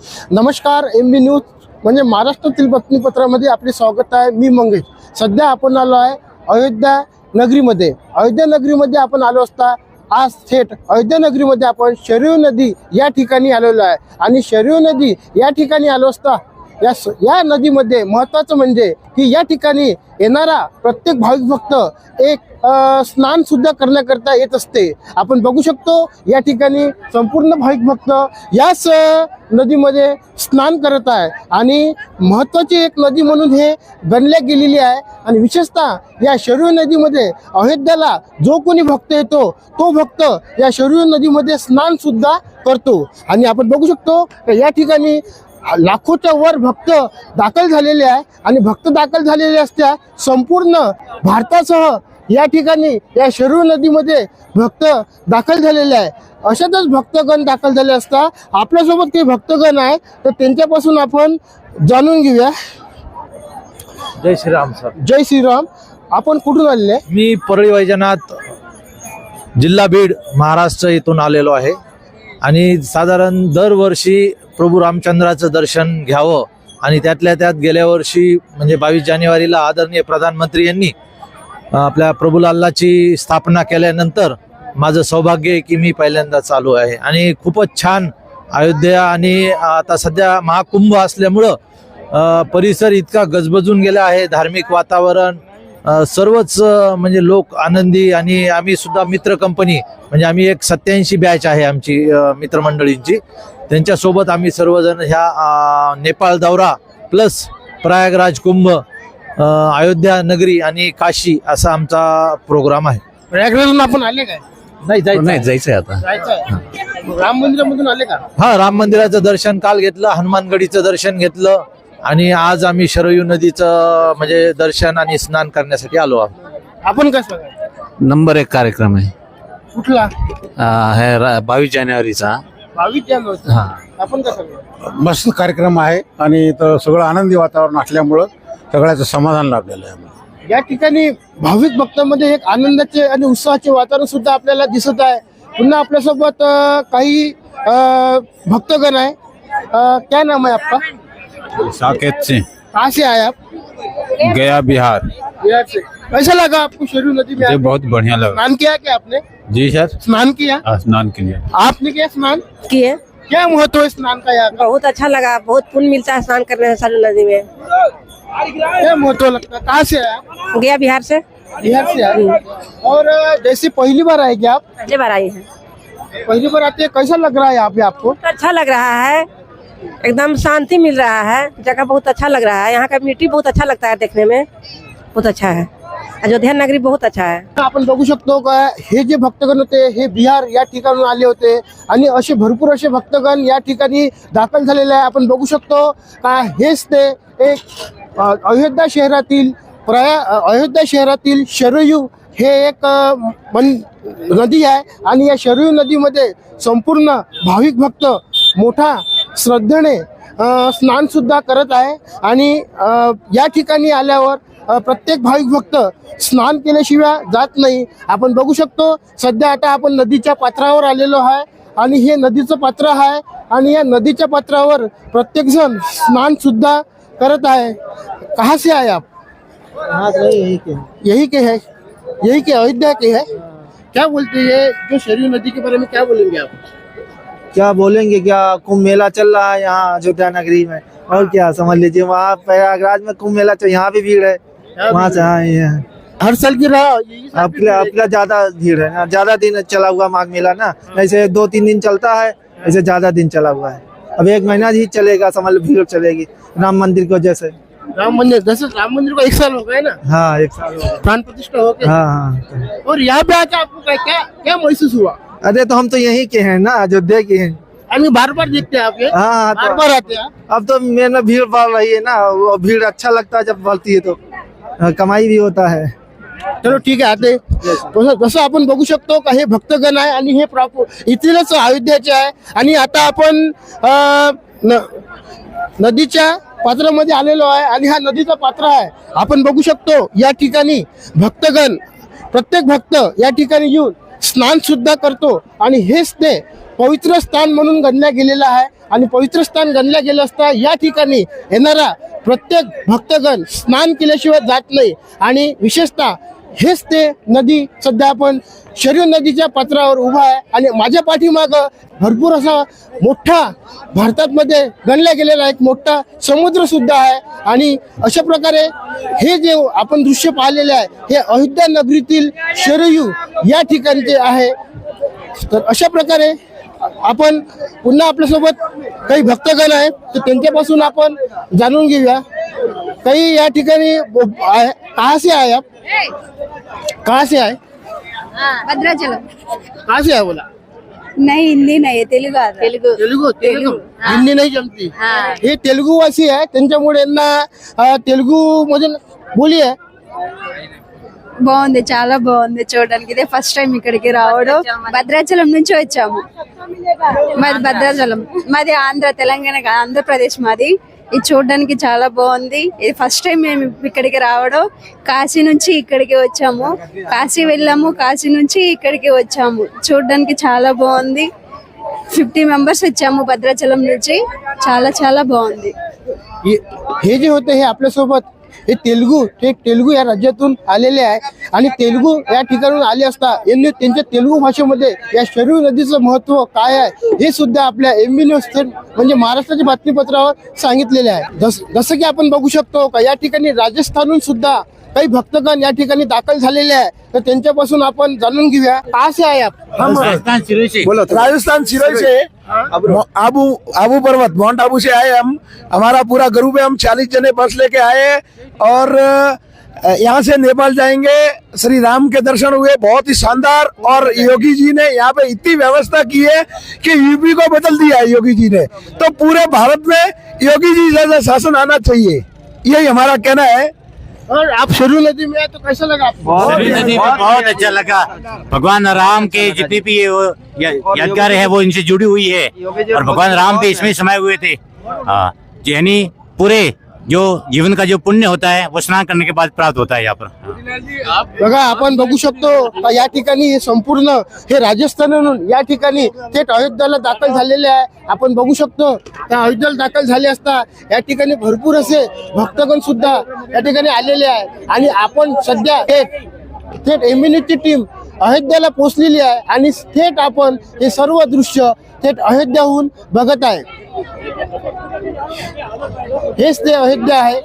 नमस्कार एम बी न्यूज म्हणजे महाराष्ट्रातील बातमीपत्रामध्ये आपले स्वागत आहे. मी मंगेश. सध्या आपण आलो आहे अयोध्या नगरीमध्ये. अयोध्या नगरीमध्ये आपण आलो असता आज थेट अयोध्या नगरीमध्ये आपण शरीव नदी या ठिकाणी आलेलो आहे. आणि शरीव नदी या ठिकाणी आलो असता या या नदीमध्ये महत्त्वाचं म्हणजे की या ठिकाणी येणारा प्रत्येक भाविक भक्त एक स्नान सुद्धा करण्याकरता येत असते. आपण बघू शकतो या ठिकाणी संपूर्ण भाविक भक्त याच नदीमध्ये स्नान करत आहे. आणि महत्त्वाची एक नदी म्हणून हे गणल्या गेलेली आहे. आणि विशेषतः या शरीर नदीमध्ये अयोध्याला जो कोणी भक्त येतो तो भक्त या शरीर नदीमध्ये स्नान सुद्धा करतो. आणि आपण बघू शकतो या ठिकाणी लाखोच्या वर भक्त दाखल झालेले आहे आणि भक्त दाखल झालेले असत्या संपूर्ण भारतासह या ठिकाणी या शरू नदीमध्ये भक्त दाखल झालेले आहे. अशातच भक्तगण दाखल झाले असता आपल्यासोबत काही भक्तगण आहे तर त्यांच्यापासून आपण जाणून घेऊया. जय श्रीराम सर. जय श्रीराम. आपण कुठून आलेले? आहे? मी परळी वैजनाथ जिल्हा बीड महाराष्ट्र इथून आलेलो आहे. आणि साधारण दरवर्षी प्रभू रामचंद्राचं दर्शन घ्यावं आणि त्यातल्या त्यात गेल्या वर्षी म्हणजे बावीस जानेवारीला आदरणीय प्रधानमंत्री यांनी आपल्या आपल्या प्रभुलालाची स्थापना केल्यानंतर माझं सौभाग्य आहे की मी पहिल्यांदा चालू आहे. आणि खूपच छान अयोध्या आणि आता सध्या महाकुंभ असल्यामुळं परिसर इतका गजबजून गेला आहे धार्मिक वातावरण सर्वच म्हणजे लोक आनंदी आणि आम्ही सुद्धा मित्र कंपनी म्हणजे आम्ही एक सत्याऐंशी बॅच आहे आमची मित्रमंडळींची. त्यांच्यासोबत आम्ही सर्वजण ह्या नेपाळ दौरा प्लस प्रयागराज कुंभ अयोध्या नगरी आणि काशी असा आमचा प्रोग्राम आहे. प्रयागराजहून आपण आले काय? नाही जायचं नाही आहे. जायचंय आता. राम मंदिरामधून आले का? हा राम मंदिराचं दर्शन काल घेतलं हनुमानगडीचं दर्शन घेतलं. आणि आज आम्ही शरयू नदीचं म्हणजे दर्शन आणि स्नान करण्यासाठी आलो आहोत. आपण कसं काय नंबर एक कार्यक्रम आहे. कुठला? अं, हे बावीस जानेवारीचा. बावीस जानेवारी हा. आपण कसं काय मस्त कार्यक्रम आहे आणि इथं सगळं आनंदी वातावरण असल्यामुळं सगळ्याचं समाधान लाभलेलं आहे आम्हाला. या ठिकाणी भाविक भक्तांमध्ये एक आनंदाचे आणि उत्साहाचे वातावरण सुद्धा आपल्याला दिसत आहे. पुन्हा आपल्यासोबत अ, काही अ, भक्तगण आहे. अ, क्या नाम है आपका? साकेत सिंह कहाँ से आए आप? गया बिहार। बिहार से। कैसा लगा आपको शरीर नदी में मुझे बहुत बढ़िया लगा। स्नान किया क्या आपने? जी सर। स्नान किया? स्नान के लिए। आपने किया स्नान? किए। क्या महत्व है स्नान का यहाँ बहुत अच्छा लगा बहुत पुण्य मिलता है स्नान करने से सरयू नदी में। क्या महत्व लगता है? कहाँ से आए आप? गया बिहार से। बिहार से आए? और जैसे पहली बार आएगी आप? पहली बार आई है। पहली बार आते हैं। कैसा लग रहा है यहाँ पे आपको? अच्छा लग रहा है। एकदम शांति मिल रहा है। जगह बहुत अच्छा लग रहा है। यहाँ का मिट्टी बहुत अच्छा लगता है देखने में। बहुत अच्छा है। अयोध्या नगरी बहुत अच्छा है। आपण बघू शकतो का हे जे भक्तगण होते हे बिहार या ठिकाणून आले होते आणि असे भरपूर असे भक्तगण या ठिकाणी दाखल झालेले आहे. आपण बघू शकतो का हेच ते एक अयोध्या शहरातील प्रया अयोध्या शहरातील शरयू हे एक मन नदी आहे. आणि या शरयू नदीमध्ये संपूर्ण भाविक भक्त मोठा श्रद्धेने अ, स्नान सुद्धा करत आहे. आणि या ठिकाणी आल्यावर प्रत्येक भाविक भक्त स्नान केल्याशिवाय जात नाही. आपण बघू शकतो सध्या आता आपण नदीच्या पात्रावर आलेलो आहे आणि हे नदीचं पात्र आहे आणि या नदीच्या पात्रावर प्रत्येक जण स्नान सुद्धा करत आहे कहाँ से आए आप यही के है? यही के अयोध्या के है? क्या बोलते हैं जो शरीर नदी के बारे में क्या बोलेंगे आप? क्या बोलेंगे क्या कुंभ मेला चल रहा है यहाँ अयोध्या नगरी में? और क्या समझ लीजिए वहाँ प्रयागराज में कुंभ मेला यहाँ भी भीड़ है। वहाँ से हाँ। ये हर साल की रहा आपके ज़्यादा भीड़ है ना ज़्यादा दिन चला हुआ माघ मेला ना ऐसे दो तीन दिन चलता है ऐसे ज़्यादा दिन चला हुआ है। अब एक महीना ही चलेगा समझ लो भीड़ चलेगी राम मंदिर को जैसे। राम मंदिर जैसे राम मंदिर को एक साल हो गए ना? हाँ एक साल हो गया। प्राण प्रतिष्ठा हो गया हाँ हाँ। और यहाँ पे आके आपको क्या क्या महसूस हुआ? अरे तो हम तो यहीं के हैं ना अयोध्या के हैं। हम बार बार देखते हैं आपके हाँ हाँ बार बार आते हैं अब तो मेरे भीड़ बढ़ रही है ना वो भीड़ अच्छा लगता है जब बढ़ती है तो। कमाई भी होता है। चलो ठीक आहे आते तसं जसं आपण बघू शकतो का हे भक्तगण आहे आणि हे प्रॉपर इथलेच अयोध्याचे आहे. आणि आता आपण अं, न- नदीच्या पात्रामध्ये आलेलो आहे आणि हा नदीचा पात्र आहे. आपण बघू शकतो या ठिकाणी भक्तगण प्रत्येक भक्त या ठिकाणी येऊन स्नान सुद्धा करतो. आणि हेच ते पवित्र स्थान म्हणून गणल्या गेलेलं आहे. आणि पवित्र स्थान गणल्या गेलं असता या ठिकाणी येणारा प्रत्येक भक्तगण स्नान केल्याशिवाय जात नाही. आणि विशेषतः हेच ते नदी सध्या आपण शरीर नदीच्या पात्रावर उभा आहे आणि माझ्या पाठीमागं भरपूर असा मोठा भारतामध्ये गणला गेलेला एक मोठा समुद्र सुद्धा आहे. आणि अशा प्रकारे हे जे आपण दृश्य पाहिलेले आहे हे अयोध्या नगरीतील शरयू या ठिकाणचे आहे. तर अशा प्रकारे आपण पुन्हा आपल्यासोबत काही भक्तगण आहेत तर त्यांच्यापासून आपण जाणून घेऊया. काही या ठिकाणी आहे- कहाँ से आहे आप कहाँ से आहे भद्राचलम कहाँ से आहे बोला नहीं हिंदी नहीं है तेलुगु आता है। तेलुगु तेलुगु हिंदी नाही जमती हाँ। हे तेलुगू वासी आहे त्यांच्यामुळे यांना अं, तेलुगू मधून बोली आहे బాగుంది చాలా బాగుంది చూడడానికి ఇదే ఫస్ట్ టైం ఇక్కడికి రావడం భద్రాచలం నుంచి వచ్చాము మాది భద్రాచలం మాది ఆంధ్ర తెలంగాణ కాదు, ఆంధ్రప్రదేశ్ మాది ఇది చూడడానికి చాలా బాగుంది ఇది ఫస్ట్ టైం మేము ఇక్కడికి రావడం కాశీ నుంచి ఇక్కడికి వచ్చాము కాశీ వెళ్ళాము కాశీ నుంచి ఇక్కడికి వచ్చాము చూడడానికి చాలా బాగుంది ఫిఫ్టీ మెంబర్స్ వచ్చాము భద్రాచలం నుంచి చాలా చాలా బాగుంది हे- हे जे होते हे आपल्यासोबत हे तेलुगू ते तेलुगू या राज्यातून आलेले आहे. आणि तेलुगू या ठिकाणून आले असता यांनी त्यांच्या तेलुगू भाषेमध्ये या शरीर नदीचं महत्त्व काय आहे हे सुद्धा आपल्या एम बी न्यूज म्हणजे महाराष्ट्राच्या बातमीपत्रावर सांगितलेले आहे. जस जसं की आपण बघू शकतो का या ठिकाणी राजस्थानहून सुद्धा काही भक्तगण या ठिकाणी दाखल झालेले आहे तर त्यांच्यापासून आपण जाणून घेऊया. का से आहे आप? राजस्थान सिरोही से आबू आबू पर्वत माउंट आबू से आए हम. हमारा पूरा ग्रुप है हम चालीस जने बस लेके आए और यहाँ से नेपाल जाएँगे। श्री राम के दर्शन हुए बहुत ही शानदार। और योगी जी ने यहाँ पे इतनी व्यवस्था की है कि यूपी को बदल दिया है योगी जी ने। तो पूरे भारत में योगी जी जैसा शासन आना चाहिए। यही हमारा कहना है। और आप शरीर नदी में आए तो कैसा लगा आपको? सरयू नदी में बहुत अच्छा लगा। भगवान राम के जितनी भी ये वो या- यादगार है वो इनसे जुड़ी हुई है। और भगवान राम भी इसमें समाये हुए थे। हाँ यानी पूरे जो जीवन का जो पुण्य होता है वो स्नान करने के बाद प्राप्त होता है यहाँ पर। बघा आपण बघू शकतो या ठिकाणी हे संपूर्ण हे राजस्थानहून या ठिकाणी थेट अयोध्याला दाखल झालेले आहे. आपण बघू शकतो त्या अयोध्याला दाखल झाले असता या ठिकाणी भरपूर असे भक्तगण सुद्धा या ठिकाणी आलेले आहे. आणि आपण सध्या थेट थेट इम्युनिटी टीम अयोध्याला पोहोचलेली आहे. आणि थेट आपण हे सर्व दृश्य थेट अयोध्याहून बघत आहे. हेच ते अयोध्या आहे